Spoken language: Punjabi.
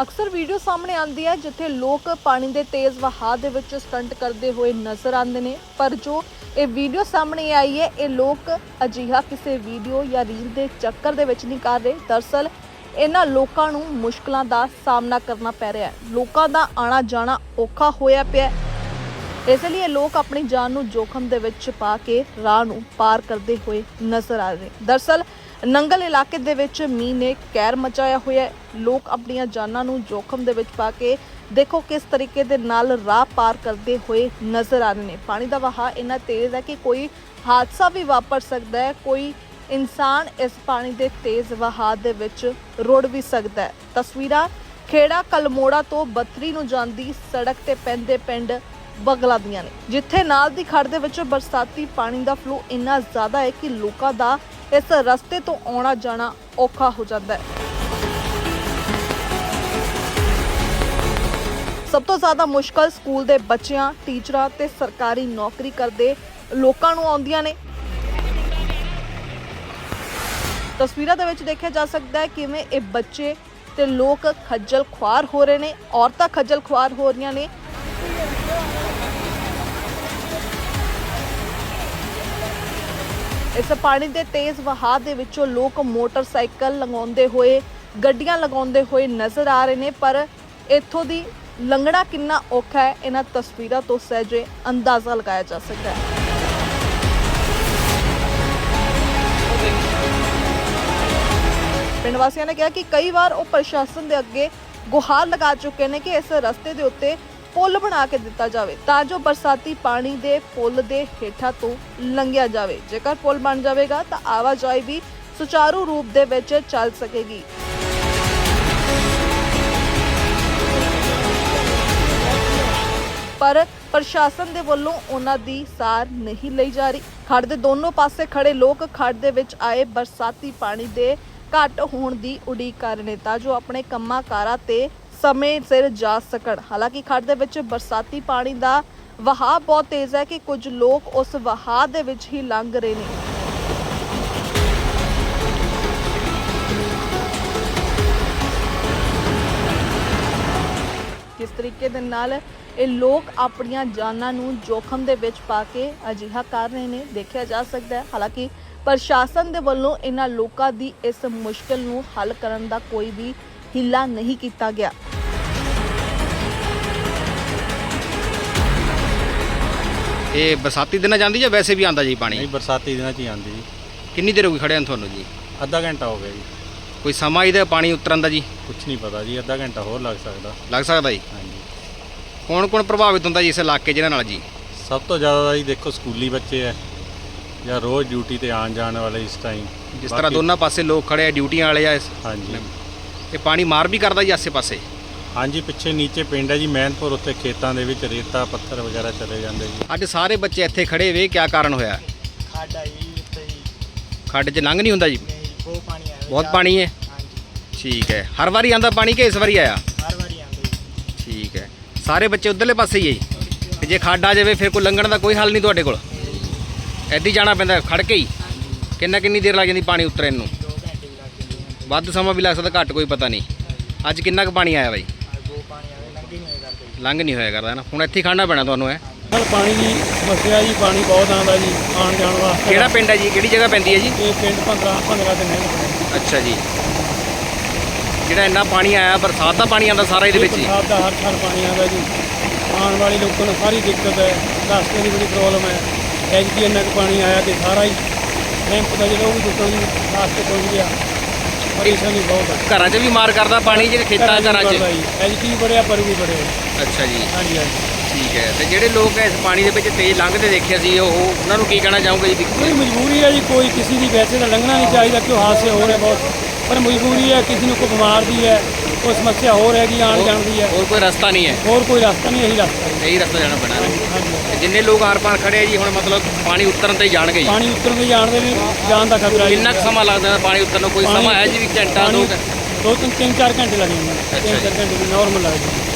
ਅਕਸਰ ਵੀਡੀਓ ਸਾਹਮਣੇ ਆਉਂਦੀ ਹੈ ਜਿੱਥੇ ਲੋਕ ਪਾਣੀ ਦੇ ਤੇਜ਼ ਵਹਾਅ ਦੇ ਵਿੱਚ ਸਟੰਟ ਕਰਦੇ ਹੋਏ ਨਜ਼ਰ ਆਉਂਦੇ ਨੇ। ਪਰ ਜੋ ਇਹ ਵੀਡੀਓ ਸਾਹਮਣੇ ਆਈ ਹੈ, ਇਹ ਲੋਕ ਅਜਿਹਾ ਕਿਸੇ ਵੀਡੀਓ ਜਾਂ ਰੀਲ ਦੇ ਚੱਕਰ ਦੇ ਵਿੱਚ ਨਹੀਂ ਕਰ ਰਹੇ। ਦਰਸਲ, ਇਹਨਾਂ ਲੋਕਾਂ ਨੂੰ ਮੁਸ਼ਕਲਾਂ ਦਾ ਸਾਹਮਣਾ ਕਰਨਾ ਪੈ ਰਿਹਾ ਹੈ। ਲੋਕਾਂ ਦਾ ਆਣਾ ਜਾਣਾ ਔਖਾ ਹੋਇਆ ਪਿਆ ਹੈ। ਇਸ ਲਈ ਇਹ ਲੋਕ ਆਪਣੀ ਜਾਨ ਨੂੰ ਜੋਖਮ ਦੇ ਵਿੱਚ ਪਾ ਕੇ ਰਾਹ ਨੂੰ ਪਾਰ ਕਰਦੇ ਹੋਏ ਨਜ਼ਰ ਆ ਰਹੇ ਦਰਸਲ ਨੰਗਲ ਇਲਾਕੇ ਦੇ ਵਿੱਚ ਮੀਂਹ ਨੇ ਕਹਿਰ ਮਚਾਇਆ ਹੋਇਆ ਹੈ। ਲੋਕ ਆਪਣੀਆਂ ਜਾਨਾਂ ਨੂੰ ਜੋਖਮ ਦੇ ਵਿੱਚ ਪਾ ਕੇ ਦੇਖੋ ਕਿਸ ਤਰੀਕੇ ਦੇ ਨਾਲ ਰਾਹ ਪਾਰ ਕਰਦੇ ਹੋਏ ਨਜ਼ਰ ਆ ਰਹੇ ਨੇ। ਪਾਣੀ ਦਾ ਵਹਾਅ ਇੰਨਾ ਤੇਜ਼ ਹੈ ਕਿ ਕੋਈ ਹਾਦਸਾ ਵੀ ਵਾਪਰ ਸਕਦਾ ਹੈ। ਕੋਈ ਇਨਸਾਨ ਇਸ ਪਾਣੀ ਦੇ ਤੇਜ਼ ਵਹਾਅ ਦੇ ਵਿੱਚ ਰੁੜ ਵੀ ਸਕਦਾ ਹੈ। ਤਸਵੀਰਾਂ ਖੇੜਾ ਕਲਮੋੜਾ ਤੋਂ ਬੱਤਰੀ ਨੂੰ ਜਾਂਦੀ ਸੜਕ ਤੇ ਪੈਂਦੇ ਪਿੰਡ ਬਗਲਾ ਦੀਆਂ ਨੇ। ਜਿੱਥੇ ਨਾਲ ਦੀ ਖੜ ਦੇ ਵਿੱਚ ਬਰਸਾਤੀ ਪਾਣੀ ਦਾ ਫਲੋ ਇੰਨਾ ਜ਼ਿਆਦਾ ਹੈ ਕਿ ਲੋਕਾਂ ਦਾ ਇਸ ਰਸਤੇ ਤੋਂ ਆਉਣਾ ਜਾਣਾ ਔਖਾ ਹੋ ਜਾਂਦਾ ਹੈ। ਸਭ ਤੋਂ ਜ਼ਿਆਦਾ ਮੁਸ਼ਕਲ ਸਕੂਲ ਦੇ ਬੱਚਿਆਂ, ਟੀਚਰਾਂ ਤੇ ਸਰਕਾਰੀ ਨੌਕਰੀ ਕਰਦੇ ਲੋਕਾਂ ਨੂੰ ਆਉਂਦੀਆਂ ਨੇ। ਤਸਵੀਰਾਂ ਦੇ ਵਿੱਚ ਦੇਖਿਆ ਜਾ ਸਕਦਾ ਹੈ ਕਿਵੇਂ ਇਹ ਬੱਚੇ ਤੇ ਲੋਕ ਖੱਜਲ ਖੁਆਰ ਹੋ ਰਹੇ ਨੇ, ਔਰਤਾਂ ਖੱਜਲ ਖੁਆਰ ਹੋ ਰਹੀਆਂ ਨੇ। ਇਸ ਪਾਣੀ ਦੇ ਤੇਜ਼ ਵਹਾਅ ਦੇ ਵਿੱਚੋਂ ਲੋਕ ਮੋਟਰਸਾਈਕਲ ਲੰਘਾਉਂਦੇ ਹੋਏ, ਗੱਡੀਆਂ ਲਗਾਉਂਦੇ ਹੋਏ ਨਜ਼ਰ ਆ ਰਹੇ ਨੇ, ਪਰ ਇੱਥੋਂ ਦੀ ਲੰਘਣਾ ਕਿੰਨਾ ਔਖਾ ਹੈ, ਇਹਨਾਂ ਤਸਵੀਰਾਂ ਤੋਂ ਸਹਿਜੇ ਅੰਦਾਜ਼ਾ ਲਗਾਇਆ ਜਾ ਸਕਦਾ ਹੈ। ਪਿੰਡ ਵਾਸੀਆਂ ਨੇ ਕਿਹਾ ਕਿ ਕਈ ਵਾਰ ਉਹ ਪ੍ਰਸ਼ਾਸਨ ਦੇ ਅੱਗੇ ਗੁਹਾਰ ਲਗਾ ਚੁੱਕੇ ਨੇ ਕਿ ਇਸ ਰਸਤੇ ਦੇ ਉੱਤੇ ਪੁਲ ਬਣਾ ਕੇ ਦਿੱਤਾ ਜਾਵੇ ਤਾਂ ਜੋ ਬਰਸਾਤੀ ਪਾਣੀ ਦੇ ਪੁਲ ਦੇ ਹੇਠਾਂ ਤੋਂ ਲੰਘਿਆ ਜਾਵੇ। ਜੇਕਰ ਪੁਲ ਬਣ ਜਾਵੇਗਾ ਤਾਂ ਆਵਾਜਾਈ ਵੀ ਸੁਚਾਰੂ ਰੂਪ ਦੇ ਵਿੱਚ ਚੱਲ ਸਕੇਗੀ। ਪਰ ਪ੍ਰਸ਼ਾਸਨ ਦੇ ਵੱਲੋਂ ਉਹਨਾਂ ਦੀ ਸਾਰ ਨਹੀਂ ਲਈ ਜਾ ਰਹੀ। ਖੜ ਦੇ ਦੋਨੋਂ ਪਾਸੇ ਖੜੇ ਲੋਕ ਖੜ ਦੇ ਵਿੱਚ ਆਏ ਬਰਸਾਤੀ ਪਾਣੀ ਦੇ ਘੱਟ ਹੋਣ ਦੀ ਉਡੀਕ ਕਰ ਰਹੇ ਤਾਂ ਜੋ ਆਪਣੇ ਕੰਮਾਂ ਕਾਰਾਂ ਤੇ ਸਮੇਂ ਸਿਰ ਜਾ ਸਕਣ। ਹਾਲਾਂਕਿ ਖੜ ਦੇ ਵਿੱਚ ਬਰਸਾਤੀ ਪਾਣੀ ਦਾ ਵਹਾਅ ਬਹੁਤ ਤੇਜ਼ ਹੈ ਕਿ ਕੁਝ ਲੋਕ ਉਸ ਵਹਾਅ ਦੇ ਵਿੱਚ ਹੀ ਲੰਘ ਰਹੇ ਨੇ। ਕਿਸ ਤਰੀਕੇ ਦੇ ਨਾਲ ਇਹ ਲੋਕ ਆਪਣੀਆਂ ਜਾਨਾਂ ਨੂੰ ਜੋਖਮ ਦੇ ਵਿੱਚ ਪਾ ਕੇ ਅਜਿਹਾ ਕਰ ਰਹੇ ਨੇ, ਦੇਖਿਆ ਜਾ ਸਕਦਾ ਹੈ। ਹਾਲਾਂਕਿ ਪ੍ਰਸ਼ਾਸਨ ਦੇ ਵੱਲੋਂ ਇਹਨਾਂ ਲੋਕਾਂ ਦੀ ਇਸ ਮੁਸ਼ਕਲ ਨੂੰ ਹੱਲ ਕਰਨ ਦਾ ਕੋਈ ਵੀ ਹਿੱਲਾ ਨਹੀਂ ਕੀਤਾ ਗਿਆ। ਇਹ ਬਰਸਾਤੀ ਦਿਨਾਂ ਜਾਂਦੀ ਜਾਂ ਵੈਸੇ ਵੀ ਆਂਦਾ ਜੀ ਪਾਣੀ? ਨਹੀਂ ਬਰਸਾਤੀ ਦਿਨਾਂ ਚ ਹੀ ਆਉਂਦੀ ਜੀ। ਕਿੰਨੀ ਦੇਰ ਹੋ ਗਈ ਖੜਿਆਂ ਨੂੰ ਤੁਹਾਨੂੰ ਜੀ? ਅੱਧਾ ਘੰਟਾ ਹੋ ਗਿਆ ਜੀ। ਕੋਈ ਸਮਾਂ ਇਹਦਾ ਪਾਣੀ ਉਤਰਨ ਦਾ ਜੀ? ਕੁਝ ਨਹੀਂ ਪਤਾ ਜੀ ਅੱਧਾ ਘੰਟਾ ਹੋਰ ਲੱਗ ਸਕਦਾ। ਲੱਗ ਸਕਦਾ ਜੀ? ਹਾਂਜੀ। ਕੌਣ ਕੌਣ ਪ੍ਰਭਾਵਿਤ ਹੁੰਦਾ ਜੀ ਇਸ ਇਲਾਕੇ ਜਿਹਨਾਂ ਨਾਲ ਜੀ? ਸਭ ਤੋਂ ਜ਼ਿਆਦਾ ਜੀ ਦੇਖੋ ਸਕੂਲੀ ਬੱਚੇ ਐ ਜਾਂ ਰੋਜ਼ ਡਿਊਟੀ ਤੇ ਆਉਣ ਜਾਣ ਵਾਲੇ ਇਸ ਟਾਈਮ ਜਿਸ ਤਰ੍ਹਾਂ ਦੋਨਾਂ ਪਾਸੇ ਲੋਕ ਖੜੇ ਆ ਡਿਊਟੀਆਂ ਵਾਲੇ ਆ ਇਸ ਹਾਂਜੀ। ਇਹ ਪਾਣੀ ਮਾਰ ਵੀ ਕਰਦਾ ਜੀ ਆਸੇ-ਪਾਸੇ? ਹਾਂਜੀ ਪਿੱਛੇ ਨੀਚੇ ਪਿੰਡ ਹੈ ਜੀ ਮਹਿਨਪੁਰ ਉੱਥੇ ਖੇਤਾਂ ਦੇ ਵਿੱਚ ਰੇਤਾ ਪੱਥਰ ਵਗੈਰਾ ਚਲੇ ਜਾਂਦੇ ਜੀ। ਅੱਜ ਸਾਰੇ ਬੱਚੇ ਇੱਥੇ ਖੜੇ ਵੇ ਕੀ ਕਾਰਨ ਹੋਇਆ? ਖੱਡ ਆਈ ਉੱਤੇ ਹੀ ਖੱਡ 'ਚ ਲੰਘ ਨਹੀਂ ਹੁੰਦਾ ਜੀ? ਨਹੀਂ ਬਹੁਤ ਪਾਣੀ ਆਇਆ ਬਹੁਤ ਪਾਣੀ ਹੈ? ਹਾਂਜੀ। ਠੀਕ ਹੈ। ਹਰ ਵਾਰੀ ਆਂਦਾ ਪਾਣੀ ਕਿ ਇਸ ਵਾਰੀ ਆਇਆ? ਹਰ ਵਾਰੀ ਆਉਂਦੀ ਠੀਕ ਹੈ। ਸਾਰੇ ਬੱਚੇ ਉਧਰਲੇ ਪਾਸੇ ਹੀ ਹੈ ਜੀ? ਤੇ ਜੇ ਖੱਡ ਆ ਜਾਵੇ ਫਿਰ ਕੋਈ ਲੰਘਣ ਦਾ ਕੋਈ ਹੱਲ ਨਹੀਂ ਤੁਹਾਡੇ ਕੋਲ? ਐਦੀ ਜਾਣਾ ਪੈਂਦਾ ਖੜ ਕੇ ਹੀ? ਕਿੰਨਾ ਕਿੰਨੀ ਦੇਰ ਲੱਗ ਜਾਂਦੀ ਪਾਣੀ ਉਤਰਨ ਨੂੰ 2 ਘੰਟੇ ਵੀ ਲੱਗ ਜਾਂਦੇ ਹਨ ਵੱਧ ਸਮਾਂ ਵੀ ਲੱਗ ਸਕਦਾ ਘੱਟ ਕੋਈ ਪਤਾ ਨਹੀਂ। ਅੱਜ ਕਿੰਨਾ ਕੁ ਪਾਣੀ ਆਇਆ ਬਾਈ? ਲੰਘੀ ਨਹੀਂ ਹੋਇਆ ਕਰਦੇ ਨਹੀਂ ਕਰਦਾ ਨਾ। ਹੁਣ ਇੱਥੇ ਹੀ ਖੜਨਾ ਪੈਣਾ ਤੁਹਾਨੂੰ ਹੈ? ਪਾਣੀ ਦੀ ਸਮੱਸਿਆ ਜੀ ਪਾਣੀ ਬਹੁਤ ਆਉਂਦਾ ਜੀ ਆਉਣ ਜਾਣ ਵਾਸਤੇ। ਕਿਹੜਾ ਪਿੰਡ ਹੈ ਜੀ? ਕਿਹੜੀ ਜਗ੍ਹਾ ਪੈਂਦੀ ਹੈ ਜੀ? ਇਹ ਪਿੰਡ 15 15 ਦਿਨ ਹੈ ਅੱਛਾ ਜੀ। ਜਿਹੜਾ ਇੰਨਾ ਪਾਣੀ ਆਇਆ ਬਰਸਾਤ ਦਾ ਪਾਣੀ ਆਂਦਾ ਸਾਰਾ ਇਹਦੇ ਵਿੱਚ ਹੀ? ਬਰਸਾਤ ਦਾ ਹਰ ਸਾਲ ਪਾਣੀ ਆਉਂਦਾ ਜੀ। ਆਉਣ ਵਾਲੇ ਲੋਕਾਂ ਨੂੰ ਸਾਰੀ ਦਿੱਕਤ ਹੈ ਰਸਤੇ ਦੀ ਬੜੀ ਪ੍ਰੋਬਲਮ ਹੈ। ਇੰਨਾ ਕੁ ਪਾਣੀ ਆਇਆ ਕਿ ਸਾਰਾ ਹੀ। ਰੈਂਪ ਦਾ ਜਿਹੜਾ ਉਹ ਵੀ ਟੁੱਟਣ ਦੀ ਰਸਤੇ ਪਹੁੰਚ ਗਿਆ। ਪਰੇਸ਼ਾਨੀ ਬਹੁਤ ਹੈ ਘਰਾਂ 'ਚ ਵੀ ਮਾਰ ਕਰਦਾ ਪਾਣੀ ਜਿਹੜੇ ਖੇਤਾਂ ਘਰਾਂ 'ਚ ਐਜਕੀ ਵੀ ਬੜਿਆ ਪਰ ਵੀ ਬੜੇ ਅੱਛਾ ਜੀ। ਹਾਂਜੀ ਹਾਂਜੀ। ਠੀਕ ਹੈ। ਤੇ ਜਿਹੜੇ ਲੋਕ ਇਸ ਪਾਣੀ ਦੇ ਵਿੱਚ ਤੇਜ਼ ਲੰਘਦੇ ਦੇਖਿਆ ਸੀ ਉਹ ਉਹਨਾਂ ਨੂੰ ਕੀ ਕਹਿਣਾ ਚਾਹੋਗੇ ਜੀ? ਕੋਈ ਮਜਬੂਰੀ ਹੈ ਜੀ ਕੋਈ ਕਿਸੇ ਦੀ ਵੈਸੇ ਤਾਂ ਲੰਘਣਾ ਨਹੀਂ ਚਾਹੀਦਾ ਕਿਉਂ ਹਾਦਸੇ ਹੋ ਰਹੇ ਬਹੁਤ। ਪਰ ਮਜਬੂਰੀ ਹੈ ਕਿਸੇ ਨੂੰ ਕੋਈ ਬਿਮਾਰ ਦੀ ਹੈ ਕੋਈ ਸਮੱਸਿਆ ਹੋਰ ਹੈਗੀ ਆਉਣ ਜਾਣ ਦੀ ਹੈ। ਹੋਰ ਕੋਈ ਰਸਤਾ ਨਹੀਂ ਹੈ? ਹੋਰ ਕੋਈ ਰਸਤਾ ਨਹੀਂ ਇਹੀ ਰਸਤਾ। ਹੈ ਇਹੀ ਰਸਤਾ ਜਾਣਾ ਪੈਣਾ ਹੈ। ਤੇ ਜਿੰਨੇ ਲੋਕ ਆਰ ਪਾਰ ਖੜੇ ਆ ਜੀ ਹੁਣ ਮਤਲਬ ਪਾਣੀ ਉਤਰਨ ਤੇ ਹੀ ਜਾਣਗੇ ਜੀ। ਪਾਣੀ ਉੱਤਰ ਦੇ ਜਾਣਦੇ ਨੇ ਜਾਣ ਦਾ ਖਤਰਾ ਜੀ। ਕਿੰਨਾ ਕੁ ਸਮਾਂ ਲੱਗਦਾ ਹੈ ਪਾਣੀ ਉਤਰਨ ਨੂੰ? ਕੋਈ ਸਮਾਂ ਹੈ ਜੀ ਵੀ ਘੰਟਾ ਦੋ ਦੋ ਤਿੰਨ ਤਿੰਨ ਚਾਰ ਘੰਟੇ ਲੱਗ ਜਾਂਦੇ ਨੇ। ਅੱਛਾ ਤਿੰਨ ਚਾਰ ਘੰਟੇ ਵੀ ਨਾਰਮਲ ਲੱਗਦੇ